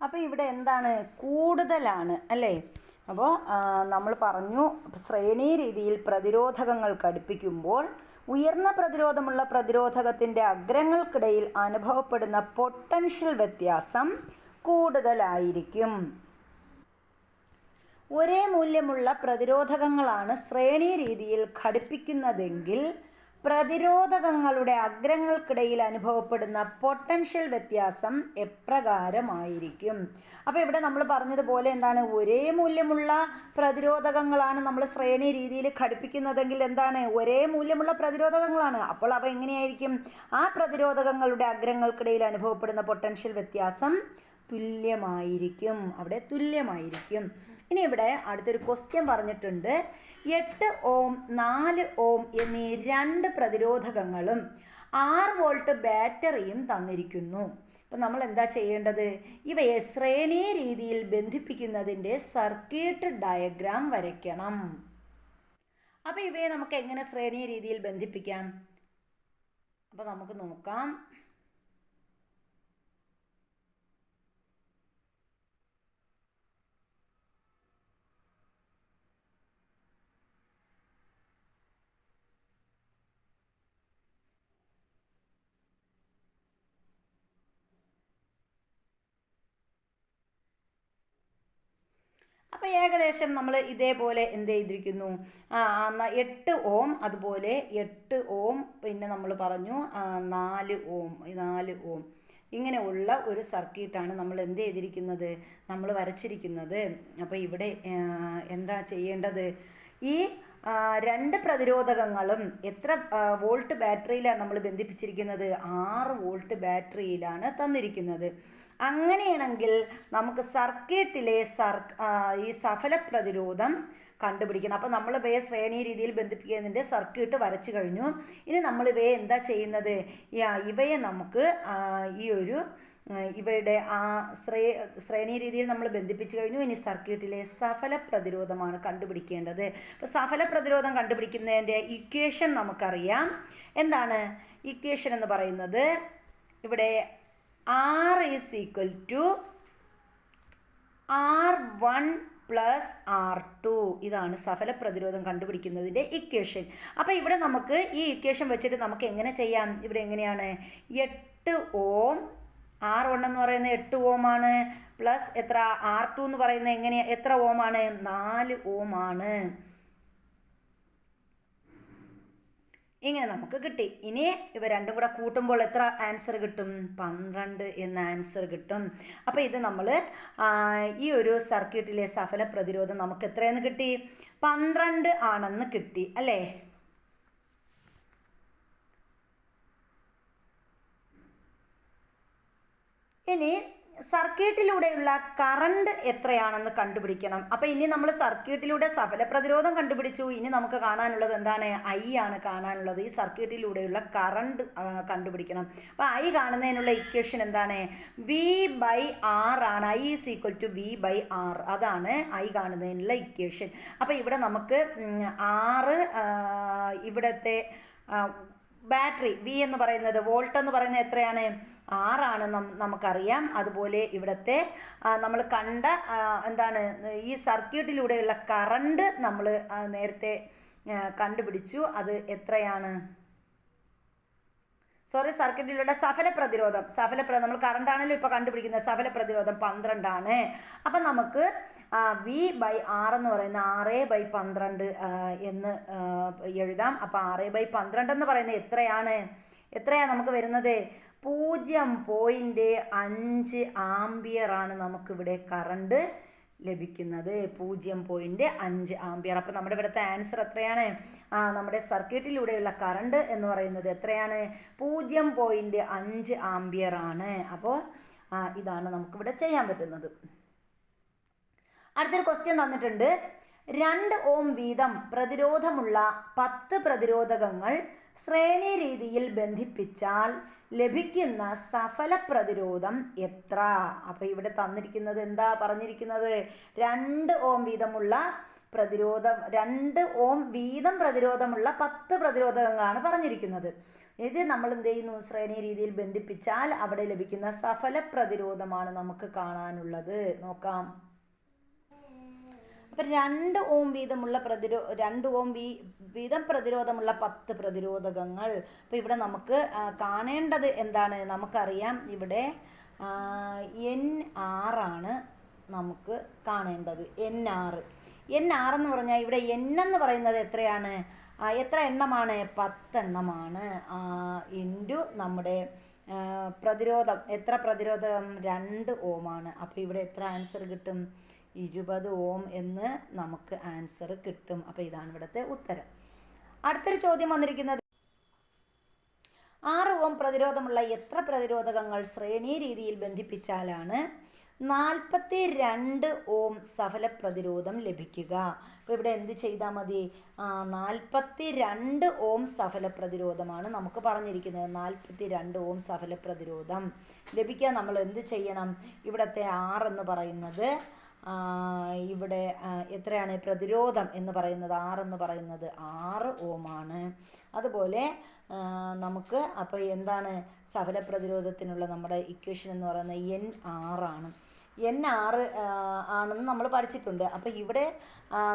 അപ്പോൾ ഇവിടെ എന്താണ്? കൂടുതലാണ് അല്ലേ? അപ്പോൾ നമ്മൾ പറഞ്ഞു ശ്രേണീ രീതിയിൽ പ്രതിരോധകങ്ങൾ ഘടിപ്പിക്കുമ്പോൾ ഉയർന്ന പ്രതിരോധമുള്ള പ്രതിരോധകത്തിന്റെ അഗ്രങ്ങൾക്കിടയിൽ അനുഭവപ്പെടുന്ന പൊട്ടൻഷ്യൽ വ്യത്യാസം കൂടുതലായിരിക്കും. ഒരേ മൂല്യമുള്ള പ്രതിരോധകങ്ങളാണ് ശ്രേണീ രീതിയിൽ ഘടിപ്പിക്കുന്നതെങ്കിൽ പ്രതിരോധകങ്ങളുടെ അഗ്രങ്ങൾക്കിടയിൽ അനുഭവപ്പെടുന്ന പൊട്ടൻഷ്യൽ വ്യത്യാസം എപ്രകാരമായിരിക്കും. അപ്പോൾ ഇവിടെ നമ്മൾ പറഞ്ഞതുപോലെ എന്താണ്? ഒരേ മൂല്യമുള്ള പ്രതിരോധകങ്ങളാണ് നമ്മൾ ശ്രേണി രീതിയിൽ ഘടിപ്പിക്കുന്നതെങ്കിൽ എന്താണ്? ഒരേ മൂല്യമുള്ള പ്രതിരോധകങ്ങളാണ്. അപ്പോൾ അവ എങ്ങനെയായിരിക്കും? ആ പ്രതിരോധകങ്ങളുടെ അഗ്രങ്ങൾക്കിടയിൽ അനുഭവപ്പെടുന്ന പൊട്ടൻഷ്യൽ വ്യത്യാസം തുല്യമായിരിക്കും. അവിടെ തുല്യമായിരിക്കും. ഇനി ഇവിടെ അടുത്തൊരു ക്വസ്റ്റ്യൻ പറഞ്ഞിട്ടുണ്ട്. എട്ട് ഓം നാല് ഓം എന്നീ രണ്ട് പ്രതിരോധകങ്ങളും ആറ് വോൾട്ട് ബാറ്ററിയും തന്നിരിക്കുന്നു. അപ്പം നമ്മൾ എന്താ ചെയ്യേണ്ടത്? ഇവയെ ശ്രേണീ രീതിയിൽ ബന്ധിപ്പിക്കുന്നതിന്റെ സർക്യൂട്ട് ഡയഗ്രാം വരയ്ക്കണം. അപ്പോൾ ഇവയെ നമുക്ക് എങ്ങനെ ശ്രേണീ രീതിയിൽ ബന്ധിപ്പിക്കാം? അപ്പോൾ നമുക്ക് നോക്കാം. അപ്പോൾ ഏകദേശം നമ്മൾ ഇതേപോലെ എന്ത് ചെയ്തിരിക്കുന്നു? എട്ട് ഓം അതുപോലെ എട്ട് ഓം പിന്നെ നമ്മൾ പറഞ്ഞു നാല് ഓം നാല് ഓം. ഇങ്ങനെയുള്ള ഒരു സർക്യൂട്ടാണ് നമ്മൾ എന്ത് ചെയ്തിരിക്കുന്നത്? നമ്മൾ വരച്ചിരിക്കുന്നത്. അപ്പോൾ ഇവിടെ എന്താ ചെയ്യേണ്ടത്? ഈ രണ്ട് പ്രതിരോധകങ്ങളും എത്ര വോൾട്ട് ബാറ്ററിയിലാണ് നമ്മൾ ബന്ധിപ്പിച്ചിരിക്കുന്നത്? ആറ് വോൾട്ട് ബാറ്ററിയിലാണ് തന്നിരിക്കുന്നത്. അങ്ങനെയാണെങ്കിൽ നമുക്ക് സർക്യൂട്ടിലെ സർ ഈ സഫല പ്രതിരോധം കണ്ടുപിടിക്കണം. അപ്പോൾ നമ്മൾ ഇവയെ ശ്രേണി രീതിയിൽ ബന്ധിപ്പിക്കുന്നതിന്റെ സർക്യൂട്ട് വരച്ചു കഴിഞ്ഞു. ഇനി നമ്മൾ ഇവയെ എന്താ ചെയ്യുന്നത്? ഇവയെ നമുക്ക് ഈ ഒരു ഇവയുടെ ആ ശ്രേ ശ്രേണി രീതിയിൽ നമ്മൾ ബന്ധിപ്പിച്ചു കഴിഞ്ഞു. ഇനി സർക്യൂട്ടിലെ സഫല പ്രതിരോധമാണ് കണ്ടുപിടിക്കേണ്ടത്. അപ്പോൾ സഫല പ്രതിരോധം കണ്ടുപിടിക്കുന്നതിന്റെ ഇക്വേഷൻ നമുക്കറിയാം. എന്താണ്? ഇക്വേഷൻ എന്ന് പറയുന്നത് ഇവിടെ R is equal to R one plus R two ഇതാണ് സഫല പ്രതിരോധം കണ്ടുപിടിക്കുന്നതിന്റെ ഇക്വേഷൻ അപ്പോൾ ഇവിടെ നമുക്ക് ഈ ഇക്വേഷൻ വെച്ചിട്ട് നമുക്ക് എങ്ങനെ ചെയ്യാം? ഇവിടെ എങ്ങനെയാണ്? എട്ട് ഓം ആർ വൺ എന്ന് പറയുന്നത് എട്ട് ഓം ആണ്. പ്ലസ് എത്ര? ആർ ടു എന്ന് പറയുന്നത് എങ്ങനെയാണ് എത്ര ഓം ആണ്? നാല് ഓം ആണ് ഇങ്ങനെ നമുക്ക് കിട്ടി. ഇനി ഇവ രണ്ടും കൂടെ കൂട്ടുമ്പോൾ എത്ര ആൻസർ കിട്ടും? പന്ത്രണ്ട് എന്ന ആൻസർ കിട്ടും. അപ്പോൾ ഇത് നമ്മൾ ഈ ഒരു സർക്യൂട്ടിലെ സഫല പ്രതിരോധം നമുക്ക് എത്രയെന്ന് കിട്ടി? പന്ത്രണ്ട് ആണെന്ന് കിട്ടി അല്ലേ? ഇനി സർക്യൂട്ടിലൂടെയുള്ള കറണ്ട് എത്രയാണെന്ന് കണ്ടുപിടിക്കണം. അപ്പോൾ ഇനി നമ്മൾ സർക്യൂട്ടിലൂടെ സഫല പ്രതിരോധം കണ്ടുപിടിച്ചു. ഇനി നമുക്ക് കാണാനുള്ളത് എന്താണ്? ഐ ആണ് കാണാനുള്ളത്. ഈ സർക്യൂട്ടിലൂടെയുള്ള കറണ്ട് കണ്ടുപിടിക്കണം. അപ്പോൾ ഐ കാണുന്നതിനുള്ള ഇക്വേഷൻ എന്താണ്? വി ബൈ ആർ ആണ്. I is equal to V by R അതാണ് ഐ കാണുന്നതിനുള്ള ഇക്വേഷൻ അപ്പോൾ ഇവിടെ നമുക്ക് ആറ് ഇവിടുത്തെ ബാറ്ററി വി എന്ന് പറയുന്നത് വോൾട്ട് എന്ന് പറയുന്നത് എത്രയാണ്? ആറാണ് നം- നമുക്കറിയാം. അതുപോലെ ഇവിടുത്തെ നമ്മൾ കണ്ട എന്താണ് ഈ സർക്യൂട്ടിലൂടെയുള്ള കറണ്ട് നമ്മൾ നേരത്തെ കണ്ടുപിടിച്ചു. അത് എത്രയാണ്? സോറി സർക്യൂട്ടിലൂടെ സഫല പ്രതിരോധം. സഫല നമ്മൾ കറണ്ട് ആണല്ലോ ഇപ്പോൾ കണ്ടുപിടിക്കുന്നത്. സഫല പ്രതിരോധം പന്ത്രണ്ടാണ്. അപ്പം നമുക്ക് വി ബൈ ആർ എന്ന് പറയുന്ന ആറ് ബൈ പന്ത്രണ്ട് എന്ന് എഴുതാം. അപ്പോൾ ആറ് ബൈ പന്ത്രണ്ട് എന്ന് പറയുന്നത് എത്രയാണ്? എത്രയാണ് നമുക്ക് വരുന്നത്? പൂജ്യം പോയിന്റ് അഞ്ച് ആംബിയർ ആണ് നമുക്കിവിടെ കറണ്ട് ലഭിക്കുന്നത്. പൂജ്യം പോയിന്റ് അഞ്ച് ആംബിയർ അപ്പോൾ നമ്മുടെ ഇവിടുത്തെ ആൻസർ എത്രയാണ്? ആ നമ്മുടെ സർക്യൂട്ടിലൂടെയുള്ള കറണ്ട് എന്ന് പറയുന്നത് എത്രയാണ്? പൂജ്യം പോയിന്റ് അഞ്ച് ആംബിയർ ആണ്. അപ്പോൾ ഇതാണ് നമുക്കിവിടെ ചെയ്യാൻ പറ്റുന്നത്. അടുത്തൊരു ക്വസ്റ്റ്യൻ തന്നിട്ടുണ്ട്. രണ്ട് ഓം വീതം പ്രതിരോധമുള്ള പത്ത് പ്രതിരോധകങ്ങൾ ശ്രേണി രീതിയിൽ ബന്ധിപ്പിച്ചാൽ ലഭിക്കുന്ന സഫല പ്രതിരോധം എത്ര? അപ്പോൾ ഇവിടെ തന്നിരിക്കുന്നത് എന്താ പറഞ്ഞിരിക്കുന്നത്? രണ്ട് ഓം വീതമുള്ള പ്രതിരോധം രണ്ട് ഓം വീതം പ്രതിരോധമുള്ള പത്ത് പ്രതിരോധങ്ങളാണ് പറഞ്ഞിരിക്കുന്നത്. ഇത് നമ്മൾ എന്ത് ചെയ്യുന്നു? ശ്രേണി രീതിയിൽ ബന്ധിപ്പിച്ചാൽ അവിടെ ലഭിക്കുന്ന സഫല പ്രതിരോധമാണ് നമുക്ക് കാണാനുള്ളത്. നോക്കാം. അപ്പം രണ്ട് ഓം വീതമുള്ള പ്രതിരോ രണ്ട് ഓം വീ വീതം പ്രതിരോധമുള്ള പത്ത് പ്രതിരോധകങ്ങൾ. അപ്പോൾ ഇവിടെ നമുക്ക് കാണേണ്ടത് എന്താണ്? നമുക്കറിയാം ഇവിടെ എൻ ആറാണ് നമുക്ക് കാണേണ്ടത്. എൻ ആറ് എൻ ആറെന്ന് പറഞ്ഞാൽ ഇവിടെ എൻ എന്ന് പറയുന്നത് എത്രയാണ്? എത്ര എണ്ണമാണ്? പത്തെണ്ണമാണ്. ഇന്റു നമ്മുടെ പ്രതിരോധം എത്ര പ്രതിരോധം? രണ്ട് ഓമാണ് അപ്പോൾ ഇവിടെ എത്ര ആൻസർ കിട്ടും? ഇരുപത് ഓം എന്ന് നമുക്ക് ആൻസർ കിട്ടും. അപ്പോൾ ഇതാണ് ഇവിടുത്തെ ഉത്തരം. അടുത്തൊരു ചോദ്യം വന്നിരിക്കുന്നത്. ആറ് ഓം പ്രതിരോധമുള്ള എത്ര പ്രതിരോധകങ്ങൾ ശ്രേണി രീതിയിൽ ബന്ധിപ്പിച്ചാലാണ് നാൽപ്പത്തി രണ്ട് ഓം സഫല പ്രതിരോധം ലഭിക്കുക. അപ്പോൾ ഇവിടെ എന്ത് ചെയ്താൽ മതി? നാൽപ്പത്തി രണ്ട് ഓം സഫല പ്രതിരോധമാണ് നമുക്ക് പറഞ്ഞിരിക്കുന്നത്. നാൽപ്പത്തി രണ്ട് ഓം സഫല പ്രതിരോധം ലഭിക്കാൻ നമ്മൾ എന്ത് ചെയ്യണം? ഇവിടുത്തെ എന്ന് പറയുന്നത് ഇവിടെ എത്രയാണ്? പ്രതിരോധം എന്ന് പറയുന്നത് ആറെന്ന് പറയുന്നത് ആറ് ഓമാണ് അതുപോലെ നമുക്ക് അപ്പോൾ എന്താണ് സഫല പ്രതിരോധത്തിനുള്ള നമ്മുടെ ഇക്വേഷൻ എന്ന് പറയുന്നത് എൻ ആറാണ് എൻ ആറ് ആണെന്ന് നമ്മൾ പഠിച്ചിട്ടുണ്ട്. അപ്പോൾ ഇവിടെ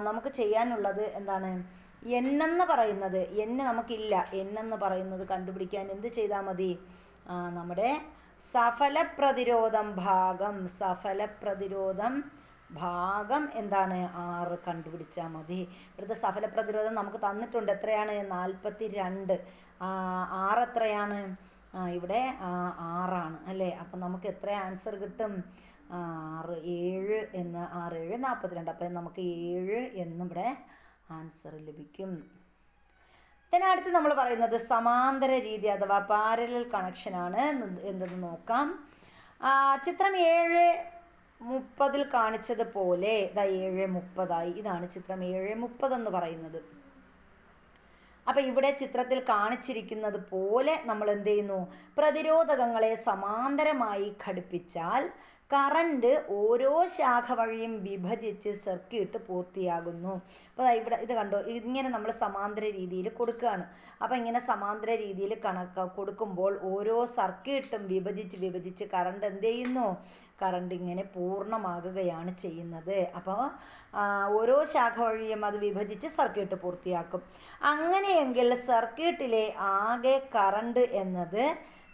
നമുക്ക് ചെയ്യാനുള്ളത് എന്താണ്? എൻ എന്ന് പറയുന്നത് എൻ നമുക്കില്ല. എൻ എന്ന് പറയുന്നത് കണ്ടുപിടിക്കാൻ എന്ത് ചെയ്താൽ മതി? നമ്മുടെ സഫല പ്രതിരോധം ഭാഗം സഫല പ്രതിരോധം ഭാഗം എന്താണ്? ആറ് കണ്ടുപിടിച്ചാൽ മതി. ഇവിടുത്തെ സഫല പ്രതിരോധം നമുക്ക് തന്നിട്ടുണ്ട്. എത്രയാണ്? നാൽപ്പത്തി രണ്ട് ആറ് എത്രയാണ്? ഇവിടെ ആറാണ് അല്ലേ? അപ്പം നമുക്ക് എത്ര ആൻസർ കിട്ടും? ആറ് ഏഴ് എന്ന് ആറ് ഏഴ് നാൽപ്പത്തിരണ്ട് അപ്പം നമുക്ക് ഏഴ് എന്നിവിടെ ആൻസർ ലഭിക്കും. then അടുത്ത് നമ്മൾ പറയുന്നത് സമാന്തര രീതി അഥവാ പാരലൽ കണക്ഷനാണ് എന്തെന്ന് നോക്കാം. ചിത്രം ഏഴ് മുപ്പതിൽ കാണിച്ചതുപോലെ ഇതാ ഏഴ് മുപ്പതായി. ഇതാണ് ചിത്രം ഏഴ് മുപ്പതെന്ന് പറയുന്നത്. അപ്പം ഇവിടെ ചിത്രത്തിൽ കാണിച്ചിരിക്കുന്നത് പോലെ നമ്മൾ എന്ത് ചെയ്യുന്നു? പ്രതിരോധകങ്ങളെ സമാന്തരമായി ഘടിപ്പിച്ചാൽ കറണ്ട് ഓരോ ശാഖ വഴിയും വിഭജിച്ച് സർക്യൂട്ട് പൂർത്തിയാകുന്നു. അപ്പോൾ ഇവിടെ ഇത് കണ്ടോ? ഇങ്ങനെ നമ്മൾ സമാന്തര രീതിയിൽ കൊടുക്കുകയാണ്. അപ്പോൾ ഇങ്ങനെ സമാന്തര രീതിയിൽ കണക്ക് കൊടുക്കുമ്പോൾ ഓരോ സർക്യൂട്ടും വിഭജിച്ച് വിഭജിച്ച് കറണ്ട് എന്ത് ചെയ്യുന്നു? കറണ്ട് ഇങ്ങനെ പൂർണമാകുകയാണ് ചെയ്യുന്നത്. അപ്പോൾ ഓരോ ശാഖ വഴിയും അത് വിഭജിച്ച് സർക്യൂട്ട് പൂർത്തിയാക്കും. അങ്ങനെയെങ്കിൽ സർക്യൂട്ടിലെ ആകെ കറണ്ട് എന്നത്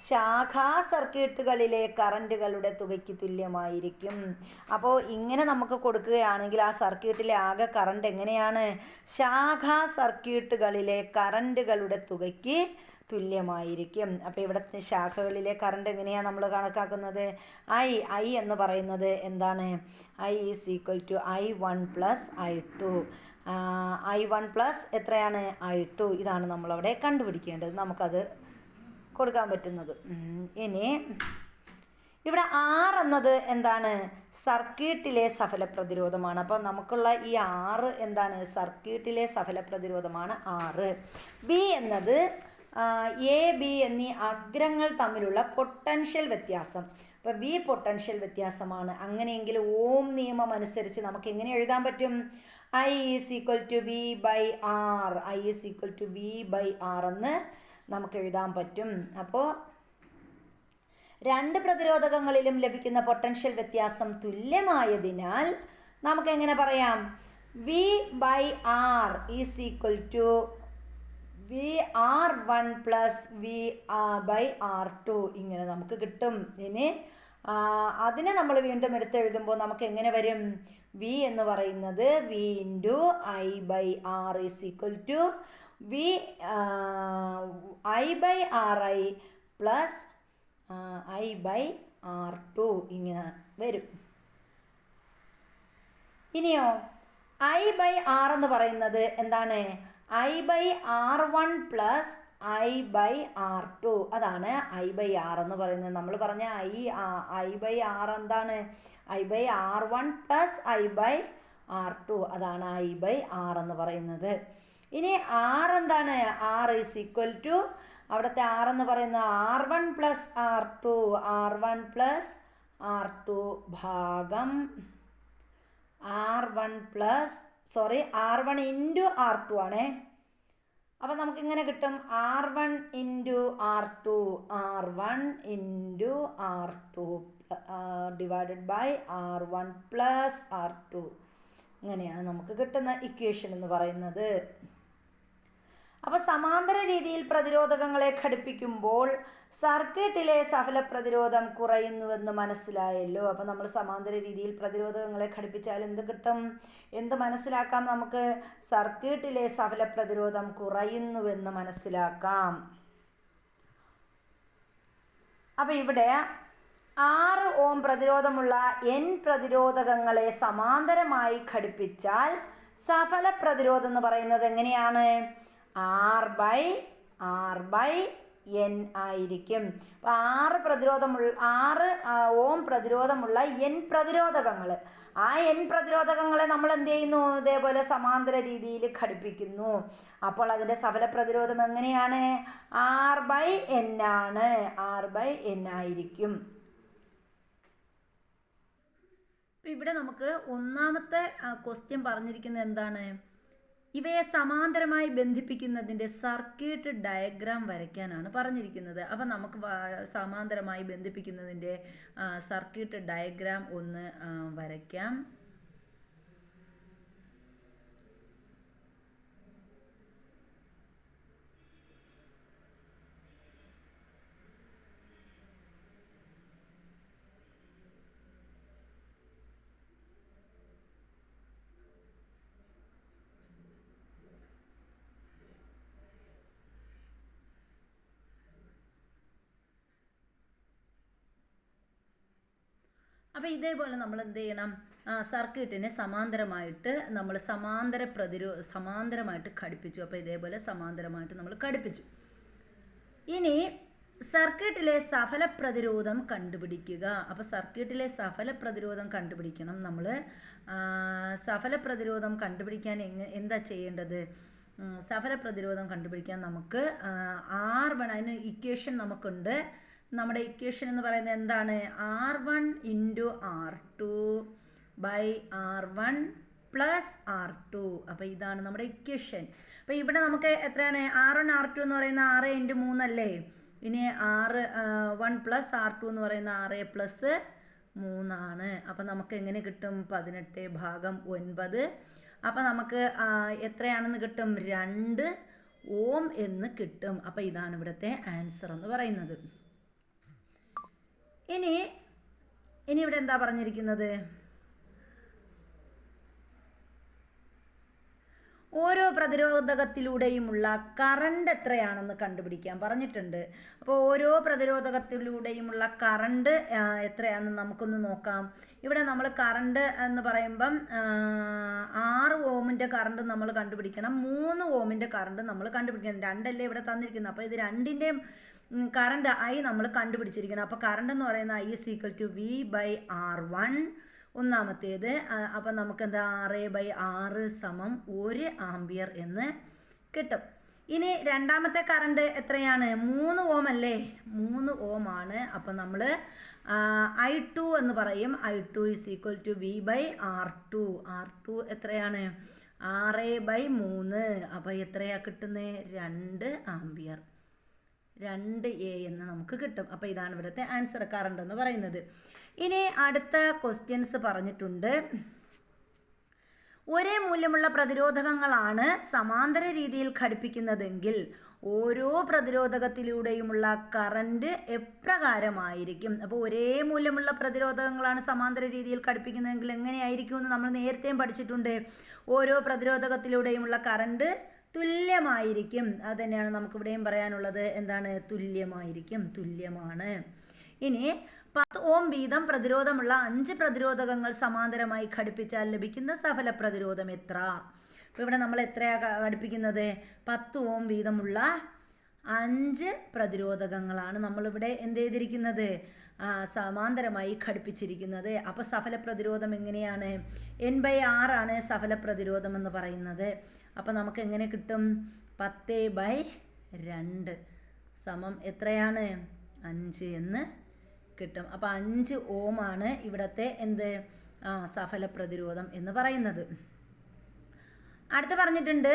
ശാഖാ സർക്യൂട്ടുകളിലെ കറണ്ടുകളുടെ തുകയ്ക്ക് തുല്യമായിരിക്കും. അപ്പോൾ ഇങ്ങനെ നമുക്ക് കൊടുക്കുകയാണെങ്കിൽ ആ സർക്യൂട്ടിലെ ആകെ കറണ്ട് എങ്ങനെയാണ്? ശാഖാ സർക്യൂട്ടുകളിലെ കറണ്ടുകളുടെ തുകയ്ക്ക് തുല്യമായിരിക്കും. അപ്പോൾ ഇവിടുത്തെ ശാഖകളിലെ കറണ്ട് എങ്ങനെയാണ് നമ്മൾ കണക്കാക്കുന്നത്? ഐ ഐ എന്ന് പറയുന്നത് എന്താണ്? I is equal to I one plus I two I one plus എത്രയാണ്? ഐ ടു ഇതാണ് നമ്മളവിടെ കണ്ടുപിടിക്കേണ്ടത്. നമുക്കത് കൊടുക്കാൻ പറ്റുന്നത്. ഇനി ഇവിടെ ആർ എന്നത് എന്താണ്? സർക്യൂട്ടിലെ സഫല പ്രതിരോധമാണ്. അപ്പോൾ നമുക്കുള്ള ഈ ആറ് എന്താണ്? സർക്യൂട്ടിലെ സഫല പ്രതിരോധമാണ് ആറ് ബി എന്നത് എ ബി എന്നീ അഗ്രങ്ങൾ തമ്മിലുള്ള പൊട്ടൻഷ്യൽ വ്യത്യാസം. അപ്പോൾ ബി പൊട്ടൻഷ്യൽ വ്യത്യാസമാണ്. അങ്ങനെയെങ്കിൽ ഓം നിയമം അനുസരിച്ച് നമുക്ക് എങ്ങനെ എഴുതാൻ പറ്റും? I is equal to B by R I is equal to B by R എന്ന് നമുക്ക് എഴുതാൻ പറ്റും. അപ്പോൾ രണ്ട് പ്രതിരോധകങ്ങളിലും ലഭിക്കുന്ന പൊട്ടൻഷ്യൽ വ്യത്യാസം തുല്യമായതിനാൽ നമുക്ക് എങ്ങനെ പറയാം? V by R is equal to V R one plus V by R two ഇങ്ങനെ നമുക്ക് കിട്ടും. ഇനി അതിനെ നമ്മൾ വീണ്ടും എടുത്തെഴുതുമ്പോൾ നമുക്ക് എങ്ങനെ വരും? വി എന്ന് പറയുന്നത് V into I by R is equal to V I by R I plus I by R two ഇങ്ങനെ വരും. ഇനിയോ? ഐ ബൈ ആർ എന്ന് പറയുന്നത് എന്താണ്? I by R one plus I by R two അതാണ് I by R എന്ന് പറയുന്നത്. നമ്മൾ പറഞ്ഞ ഐ ഐ ബൈ ആർ എന്താണ്? I by R one plus I by R two അതാണ് ഐ ബൈ ആർ എന്ന് പറയുന്നത്. ഇനി ആർ എന്താണ്? ആർ ഈസ് ഈക്വൽ ടു അവിടുത്തെ ആർ എന്ന് പറയുന്നത് R one plus R two R one plus R two ഭാഗം R one plus sorry R one into R two ആണേ. അപ്പം നമുക്ക് ഇങ്ങനെ കിട്ടും. R one into R two R one into R two divided by R one plus R two ഇങ്ങനെയാണ് നമുക്ക് കിട്ടുന്ന equation എന്ന് പറയുന്നത്. അപ്പോൾ സമാന്തര രീതിയിൽ പ്രതിരോധകങ്ങളെ ഘടിപ്പിക്കുമ്പോൾ സർക്യൂട്ടിലെ സഫല പ്രതിരോധം കുറയുന്നുവെന്ന് മനസ്സിലായല്ലോ. അപ്പോൾ നമ്മൾ സമാന്തര രീതിയിൽ പ്രതിരോധകങ്ങളെ ഘടിപ്പിച്ചാൽ എന്ത് കിട്ടും? എന്ത് മനസ്സിലാക്കാം നമുക്ക്? സർക്യൂട്ടിലെ സഫല പ്രതിരോധം കുറയുന്നുവെന്ന് മനസ്സിലാക്കാം. അപ്പോൾ ഇവിടെ ആറ് ഓം പ്രതിരോധമുള്ള എൻ പ്രതിരോധകങ്ങളെ സമാന്തരമായി ഘടിപ്പിച്ചാൽ സഫല പ്രതിരോധം എന്ന് പറയുന്നത് എങ്ങനെയാണ്? R by R by N ആയിരിക്കും. അപ്പം ആറ് പ്രതിരോധമുള്ള ആറ് ഓം പ്രതിരോധമുള്ള എൻ പ്രതിരോധകങ്ങൾ ആ എൻ പ്രതിരോധകങ്ങളെ നമ്മൾ എന്ത് ചെയ്യുന്നു? ഇതേപോലെ സമാന്തര രീതിയിൽ ഘടിപ്പിക്കുന്നു. അപ്പോൾ അതിന്റെ സഫല പ്രതിരോധം എങ്ങനെയാണ്? ആർ ബൈ എൻ ആണ്. ആർ ബൈ എൻ ആയിരിക്കും. ഇവിടെ നമുക്ക് ഒന്നാമത്തെ ക്വസ്റ്റ്യൻ പറഞ്ഞിരിക്കുന്നത് എന്താണ്? ഇവയെ സമാന്തരമായി ബന്ധിപ്പിക്കുന്നതിന്റെ സർക്യൂട്ട് ഡയഗ്രാം വരയ്ക്കാനാണ് പറഞ്ഞിരിക്കുന്നത്. അപ്പം നമുക്ക് സമാന്തരമായി ബന്ധിപ്പിക്കുന്നതിന്റെ സർക്യൂട്ട് ഡയഗ്രാം ഒന്ന് വരയ്ക്കാം. അപ്പോൾ ഇതേപോലെ നമ്മൾ എന്ത് ചെയ്യണം? സർക്യൂട്ടിനെ സമാന്തരമായിട്ട് നമ്മൾ സമാന്തര പ്രതിരോ സമാന്തരമായിട്ട് ഘടിപ്പിച്ചു. അപ്പോൾ ഇതേപോലെ സമാന്തരമായിട്ട് നമ്മൾ ഘടിപ്പിച്ചു. ഇനി സർക്യൂട്ടിലെ സഫല പ്രതിരോധം കണ്ടുപിടിക്കുക. അപ്പോൾ സർക്യൂട്ടിലെ സഫല പ്രതിരോധം കണ്ടുപിടിക്കണം നമ്മൾ സഫല പ്രതിരോധം കണ്ടുപിടിക്കാൻ എങ്ങ എന്താ ചെയ്യേണ്ടത്? സഫല പ്രതിരോധം കണ്ടുപിടിക്കാൻ നമുക്ക് ആർ വൺ അതിന് ഇക്വേഷൻ നമുക്കുണ്ട്. നമ്മുടെ ഇക്വേഷൻ എന്ന് പറയുന്നത് എന്താണ്? R one into R two by R one plus R two അപ്പോൾ ഇതാണ് നമ്മുടെ ഇക്വേഷൻ അപ്പോൾ ഇവിടെ നമുക്ക് എത്രയാണ്? ആർ വൺ ആർ ടു എന്ന് പറയുന്ന ആറ് ഇന്റു മൂന്നല്ലേ ഇനി ആറ് വൺ പ്ലസ് ആർ ടു എന്ന് പറയുന്ന ആറ് പ്ലസ് മൂന്നാണ്. അപ്പം നമുക്ക് എങ്ങനെ കിട്ടും? പതിനെട്ട് ഭാഗം ഒൻപത്. അപ്പം നമുക്ക് എത്രയാണെന്ന് കിട്ടും? രണ്ട് ഓം എന്ന് കിട്ടും. അപ്പം ഇതാണ് ഇവിടുത്തെ ആൻസർ എന്ന് പറയുന്നത്. ഇനി ഇനി ഇവിടെ എന്താ പറഞ്ഞിരിക്കുന്നത്? ഓരോ പ്രതിരോധകത്തിലൂടെയുമുള്ള കറണ്ട് എത്രയാണെന്ന് കണ്ടുപിടിക്കാൻ പറഞ്ഞിട്ടുണ്ട്. അപ്പോൾ ഓരോ പ്രതിരോധകത്തിലൂടെയുമുള്ള കറണ്ട് എത്രയാണെന്ന് നമുക്കൊന്ന് നോക്കാം. ഇവിടെ നമ്മൾ കറണ്ട് എന്ന് പറയുമ്പം ആറ് ഓമിന്റെ കറണ്ട് നമ്മൾ കണ്ടുപിടിക്കണം. മൂന്ന് ഓമിന്റെ കറണ്ട് നമ്മൾ കണ്ടുപിടിക്കണം. രണ്ടല്ലേ ഇവിടെ തന്നിരിക്കുന്നത്. അപ്പോൾ ഇത് രണ്ടിന്റെയും കറണ്ട് ഐ നമ്മൾ കണ്ടുപിടിച്ചിരിക്കണം അപ്പോൾ കറണ്ട് എന്ന് പറയുന്ന I is equal to V by R one ഒന്നാമത്തേത് അപ്പം നമുക്ക് എന്താ ആറ് ബൈ ആറ് സമം ഒരു ആംബിയർ എന്ന് കിട്ടും. ഇനി രണ്ടാമത്തെ കറണ്ട് എത്രയാണ്? മൂന്ന് ഓം അല്ലേ? മൂന്ന് ഓം ആണ്. അപ്പം നമ്മൾ ഐ ടു എന്ന് പറയും. I two is equal to V by R two R two എത്രയാണ്? ആറ് ബൈ മൂന്ന്. അപ്പോൾ എത്രയാണ് കിട്ടുന്നത് രണ്ട് ആംബിയർ രണ്ട് എ എന്ന് നമുക്ക് കിട്ടും. അപ്പോൾ ഇതാണ് ഇവിടുത്തെ ആൻസർ കറണ്ട് എന്ന് പറയുന്നത്. ഇനി അടുത്ത ക്വസ്റ്റ്യൻസ് പറഞ്ഞിട്ടുണ്ട്. ഒരേ മൂല്യമുള്ള പ്രതിരോധകങ്ങളാണ് സമാന്തര രീതിയിൽ ഘടിപ്പിക്കുന്നതെങ്കിൽ ഓരോ പ്രതിരോധകത്തിലൂടെയുമുള്ള കറണ്ട് എപ്രകാരമായിരിക്കും? അപ്പോൾ ഒരേ മൂല്യമുള്ള പ്രതിരോധകങ്ങളാണ് സമാന്തര രീതിയിൽ ഘടിപ്പിക്കുന്നതെങ്കിൽ എങ്ങനെയായിരിക്കും എന്ന് നമ്മൾ നേരത്തെയും പഠിച്ചിട്ടുണ്ട്. ഓരോ പ്രതിരോധകത്തിലൂടെയുമുള്ള കറണ്ട് തുല്യമായിരിക്കും. അത് തന്നെയാണ് നമുക്കിവിടെയും പറയാനുള്ളത്. എന്താണ്? തുല്യമായിരിക്കും. തുല്യമാണ്. ഇനി പത്ത് ഓം വീതം പ്രതിരോധമുള്ള അഞ്ച് പ്രതിരോധകങ്ങൾ സമാന്തരമായി ഘടിപ്പിച്ചാൽ ലഭിക്കുന്ന സഫല പ്രതിരോധം എത്ര? അപ്പോൾ ഇവിടെ നമ്മൾ എത്രയാണ് ഘടിപ്പിക്കുന്നത്? പത്ത് ഓം വീതമുള്ള അഞ്ച് പ്രതിരോധകങ്ങളാണ് നമ്മളിവിടെ എന്ത് ചെയ്തിരിക്കുന്നത്? സമാന്തരമായി ഘടിപ്പിച്ചിരിക്കുന്നത്. അപ്പോൾ സഫല പ്രതിരോധം എങ്ങനെയാണ്? എൻ ബൈ ആറാണ് സഫല പ്രതിരോധം എന്ന് പറയുന്നത്. അപ്പോൾ നമുക്ക് എങ്ങനെ കിട്ടും? പത്ത് ബൈ രണ്ട് സമം എത്രയാണ്? അഞ്ച് എന്ന് കിട്ടും. അപ്പോൾ അഞ്ച് ആണ് ഇവിടുത്തെ എന്ത്? ആ സഫല പ്രതിരോധം എന്ന് പറയുന്നത്. അടുത്ത് പറഞ്ഞിട്ടുണ്ട്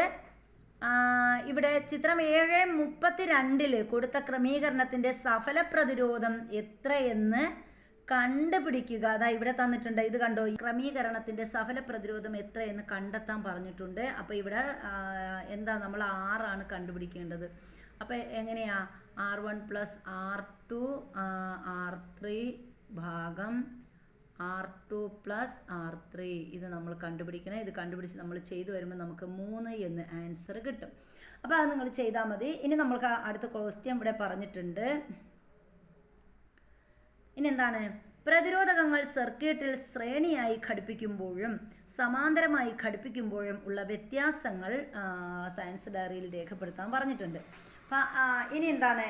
ഇവിടെ ചിത്രം ഏഴ് മുപ്പത്തി രണ്ടിൽ കൊടുത്ത ക്രമീകരണത്തിന്റെ സഫല പ്രതിരോധം എത്രയെന്ന് കണ്ടുപിടിക്കുക. അതാ ഇവിടെ തന്നിട്ടുണ്ട്. ഇത് കണ്ടോ? ക്രമീകരണത്തിന്റെ സഫല പ്രതിരോധം എത്രയെന്ന് കണ്ടെത്താൻ പറഞ്ഞിട്ടുണ്ട്. അപ്പോൾ ഇവിടെ എന്താ നമ്മൾ ആറാണ് കണ്ടുപിടിക്കേണ്ടത്. അപ്പോൾ എങ്ങനെയാ? R one plus R two R three ഭാഗം R two plus R three. ഇത് നമ്മൾ കണ്ടുപിടിക്കണം. ഇത് കണ്ടുപിടിച്ച് നമ്മൾ ചെയ്തു വരുമ്പോൾ നമുക്ക് മൂന്ന് എന്ന് ആൻസർ കിട്ടും. അപ്പോൾ അത് നിങ്ങൾ ചെയ്താൽ മതി. ഇനി നമ്മൾക്ക് അടുത്ത ക്വസ്റ്റ്യൻ ഇവിടെ പറഞ്ഞിട്ടുണ്ട്. ഇനി എന്താണ് പ്രതിരോധകങ്ങൾ സർക്യൂട്ടിൽ ശ്രേണിയായി ഘടിപ്പിക്കുമ്പോഴും സമാന്തരമായി ഘടിപ്പിക്കുമ്പോഴും ഉള്ള വ്യത്യാസങ്ങൾ സയൻസ് ഡയറിയിൽ രേഖപ്പെടുത്താൻ പറഞ്ഞിട്ടുണ്ട്. ഇനി എന്താണ്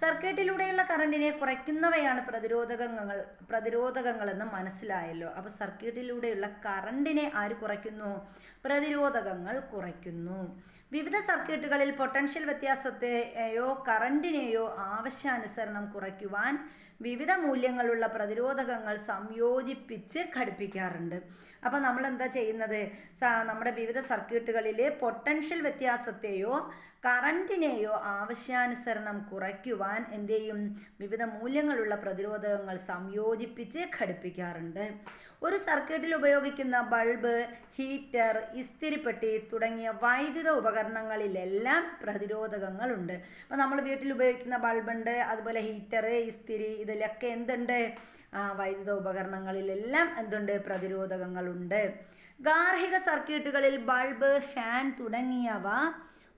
സർക്യൂട്ടിലൂടെയുള്ള കറണ്ടിനെ കുറയ്ക്കുന്നവയാണ് പ്രതിരോധകങ്ങൾ പ്രതിരോധകങ്ങളെന്ന് മനസ്സിലായല്ലോ. അപ്പോൾ സർക്യൂട്ടിലൂടെയുള്ള കറണ്ടിനെ ആര് കുറയ്ക്കുന്നു? പ്രതിരോധകങ്ങൾ കുറയ്ക്കുന്നു. വിവിധ സർക്യൂട്ടുകളിൽ പൊട്ടൻഷ്യൽ വ്യത്യാസത്തെയോ കറണ്ടിനെയോ ആവശ്യാനുസരണം കുറയ്ക്കുവാൻ വിവിധ മൂല്യങ്ങളുള്ള പ്രതിരോധകങ്ങൾ സംയോജിപ്പിച്ച് ഘടിപ്പിക്കാറുണ്ട്. അപ്പോൾ നമ്മൾ എന്താ ചെയ്യുന്നത് നമ്മുടെ വിവിധ സർക്യൂട്ടുകളിലെ പൊട്ടൻഷ്യൽ വ്യത്യാസത്തെയോ കറണ്ടിനെയോ ആവശ്യാനുസരണം കുറയ്ക്കുവാൻ എന്ത് ചെയ്യും? വിവിധ മൂല്യങ്ങളുള്ള പ്രതിരോധകങ്ങൾ സംയോജിപ്പിച്ച് ഘടിപ്പിക്കാറുണ്ട്. ഒരു സർക്യൂട്ടിൽ ഉപയോഗിക്കുന്ന ബൾബ് ഹീറ്റർ ഇസ്തിരിപ്പെട്ടി തുടങ്ങിയ വൈദ്യുത ഉപകരണങ്ങളിലെല്ലാം പ്രതിരോധകങ്ങളുണ്ട്. അപ്പോൾ നമ്മൾ വീട്ടിൽ ഉപയോഗിക്കുന്ന ബൾബുണ്ട് അതുപോലെ ഹീറ്റർ ഇസ്തിരി ഇതിലൊക്കെ എന്തുണ്ട്? വൈദ്യുത ഉപകരണങ്ങളിലെല്ലാം എന്തുണ്ട്? പ്രതിരോധകങ്ങളുണ്ട്. ഗാർഹിക സർക്യൂട്ടുകളിൽ ബൾബ് ഫാൻ തുടങ്ങിയവ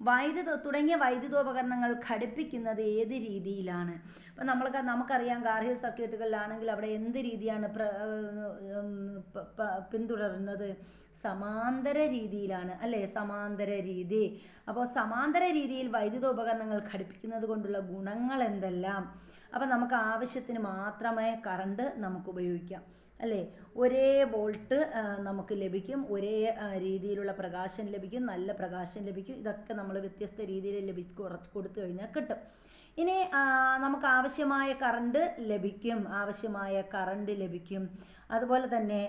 വൈദ്യുത തുടങ്ങിയ വൈദ്യുതോപകരണങ്ങൾ ഘടിപ്പിക്കുന്നത് ഏത് രീതിയിലാണ്? അപ്പം നമ്മൾക്ക് നമുക്കറിയാം ഗാർഹിക സർക്യൂട്ടുകളിലാണെങ്കിൽ അവിടെ എന്ത് രീതിയാണ് പിന്തുടരുന്നത്? സമാന്തര രീതിയിലാണ് അല്ലേ? സമാന്തര രീതി. അപ്പോൾ സമാന്തര രീതിയിൽ വൈദ്യുതോപകരണങ്ങൾ ഘടിപ്പിക്കുന്നത് കൊണ്ടുള്ള ഗുണങ്ങൾ എന്തെല്ലാം? അപ്പം നമുക്ക് ആവശ്യത്തിന് മാത്രമേ കറണ്ട് നമുക്ക് ഉപയോഗിക്കാം. അല്ലേ? ഒരേ വോൾട്ട് നമുക്ക് ലഭിക്കും. ഒരേ രീതിയിലുള്ള പ്രകാശം ലഭിക്കും. നല്ല പ്രകാശം ലഭിക്കും. ഇതൊക്കെ നമ്മൾ വ്യത്യസ്ത രീതിയിൽ ലഭിക്കും കുറച്ച് കൊടുത്തു കഴിഞ്ഞാൽ കിട്ടും. ഇനി നമുക്ക് ആവശ്യമായ കറണ്ട് ലഭിക്കും. ആവശ്യമായ കറണ്ട് ലഭിക്കും. അതുപോലെ തന്നെ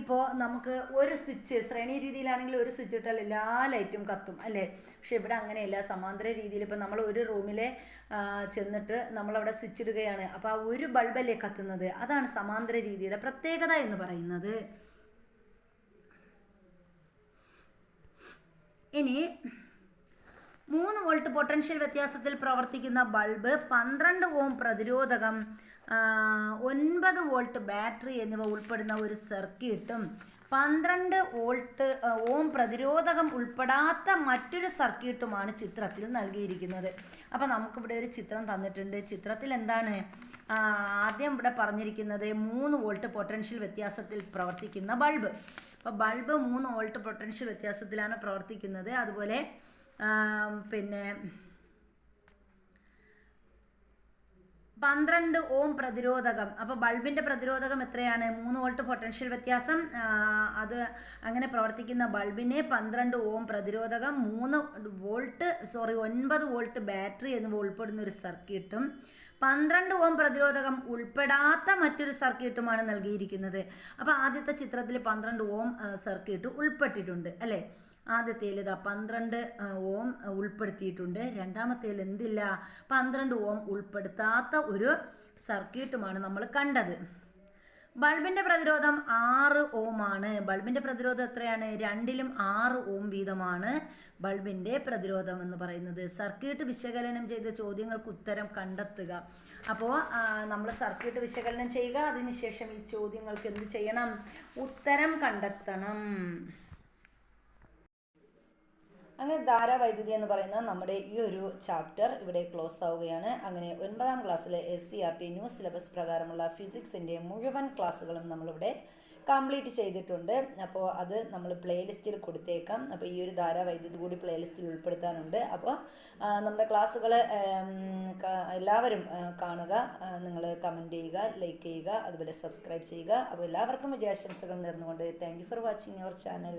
ഇപ്പോൾ നമുക്ക് ഒരു സ്വിച്ച് ശ്രേണി രീതിയിലാണെങ്കിൽ ഒരു സ്വിച്ച് ഇട്ടാൽ എല്ലാ ലൈറ്റും കത്തും അല്ലേ? പക്ഷെ ഇവിടെ അങ്ങനെയല്ല. സമാന്തര രീതിയിൽ ഇപ്പോൾ നമ്മൾ ഒരു റൂമിലെ ചെന്നിട്ട് നമ്മളവിടെ സ്വിച്ച് ഇടുകയാണ്. അപ്പോൾ ആ ഒരു ബൾബല്ലേ കത്തുന്നത്? അതാണ് സമാന്തര രീതിയുടെ പ്രത്യേകത എന്ന് പറയുന്നത്. ഇനി മൂന്ന് വോൾട്ട് പൊട്ടൻഷ്യൽ വ്യത്യാസത്തിൽ പ്രവർത്തിക്കുന്ന ബൾബ് പന്ത്രണ്ട് ഓം പ്രതിരോധകം ഒൻപത് വോൾട്ട് ബാറ്ററി എന്നിവ ഉൾപ്പെടുന്ന ഒരു സർക്യൂട്ടും പന്ത്രണ്ട് വോൾട്ട് ഓം പ്രതിരോധകം ഉൾപ്പെടാത്ത മറ്റൊരു സർക്യൂട്ടുമാണ് ചിത്രത്തിൽ നൽകിയിരിക്കുന്നത്. അപ്പോൾ നമുക്കിവിടെ ഒരു ചിത്രം തന്നിട്ടുണ്ട്. ചിത്രത്തിൽ എന്താണ്? ആദ്യം ഇവിടെ പറഞ്ഞിരിക്കുന്നത് മൂന്ന് വോൾട്ട് പൊട്ടൻഷ്യൽ വ്യത്യാസത്തിൽ പ്രവർത്തിക്കുന്ന ബൾബ്. അപ്പോൾ ബൾബ് മൂന്ന് വോൾട്ട് പൊട്ടൻഷ്യൽ വ്യത്യാസത്തിലാണ് പ്രവർത്തിക്കുന്നത്. അതുപോലെ പിന്നെ പന്ത്രണ്ട് ഓം പ്രതിരോധകം. അപ്പോൾ ബൾബിന്റെ പ്രതിരോധകം എത്രയാണ്? മൂന്ന് വോൾട്ട് പൊട്ടൻഷ്യൽ വ്യത്യാസം. അത് അങ്ങനെ പ്രവർത്തിക്കുന്ന ബൾബിനെ പന്ത്രണ്ട് ഓം പ്രതിരോധകം മൂന്ന് വോൾട്ട് സോറി ഒൻപത് വോൾട്ട് ബാറ്ററി എന്നിവ ഉൾപ്പെടുന്ന ഒരു സർക്യൂട്ടും പന്ത്രണ്ട് ഓം പ്രതിരോധകം ഉൾപ്പെടാത്ത മറ്റൊരു സർക്യൂട്ടുമാണ് നൽകിയിരിക്കുന്നത്. അപ്പോൾ ആദ്യത്തെ ചിത്രത്തിൽ പന്ത്രണ്ട് ഓം സർക്യൂട്ട് ഉൾപ്പെട്ടിട്ടുണ്ട് അല്ലേ? ആദ്യത്തേൽ ഇതാ പന്ത്രണ്ട് ഓം ഉൾപ്പെടുത്തിയിട്ടുണ്ട്. രണ്ടാമത്തേൽ എന്തില്ല? പന്ത്രണ്ട് ഓം ഉൾപ്പെടുത്താത്ത ഒരു സർക്യൂട്ടുമാണ് നമ്മൾ കണ്ടത്. ബൾബിന്റെ പ്രതിരോധം ആറ് ഓം ആണ്. ബൾബിന്റെ പ്രതിരോധം എത്രയാണ്? രണ്ടിലും ആറ് ഓം വീതമാണ് ബൾബിന്റെ പ്രതിരോധം എന്ന് പറയുന്നത്. സർക്യൂട്ട് വിശകലനം ചെയ്ത ചോദ്യങ്ങൾക്ക് ഉത്തരം കണ്ടെത്തുക. അപ്പോൾ നമ്മൾ സർക്യൂട്ട് വിശകലനം ചെയ്യുക. അതിനുശേഷം ഈ ചോദ്യങ്ങൾക്ക് എന്ത് ചെയ്യണം? ഉത്തരം കണ്ടെത്തണം. അങ്ങനെ ധാരാവൈദ്യുതി എന്ന് പറയുന്ന നമ്മുടെ ഈ ഒരു ചാപ്റ്റർ ഇവിടെ ക്ലോസ് ആവുകയാണ്. അങ്ങനെ ഒൻപതാം ക്ലാസ്സിലെ S C R T new syllabus പ്രകാരമുള്ള ഫിസിക്സിന്റെ മുഴുവൻ ക്ലാസ്സുകളും നമ്മളിവിടെ കംപ്ലീറ്റ് ചെയ്തിട്ടുണ്ട്. അപ്പോൾ അത് നമ്മൾ പ്ലേലിസ്റ്റിൽ കൊടുത്തേക്കാം. അപ്പോൾ ഈ ഒരു ധാരാവൈദ്യുതി കൂടി പ്ലേലിസ്റ്റിൽ ഉൾപ്പെടുത്താനുണ്ട്. അപ്പോൾ നമ്മുടെ ക്ലാസ്സുകൾ എല്ലാവരും കാണുക നിങ്ങൾ കമന്റ് ചെയ്യുക ലൈക്ക് ചെയ്യുക അതുപോലെ സബ്സ്ക്രൈബ് ചെയ്യുക. അപ്പോൾ എല്ലാവർക്കും വിജയാശംസകൾ നേർന്നുകൊണ്ട് thank for watching your channel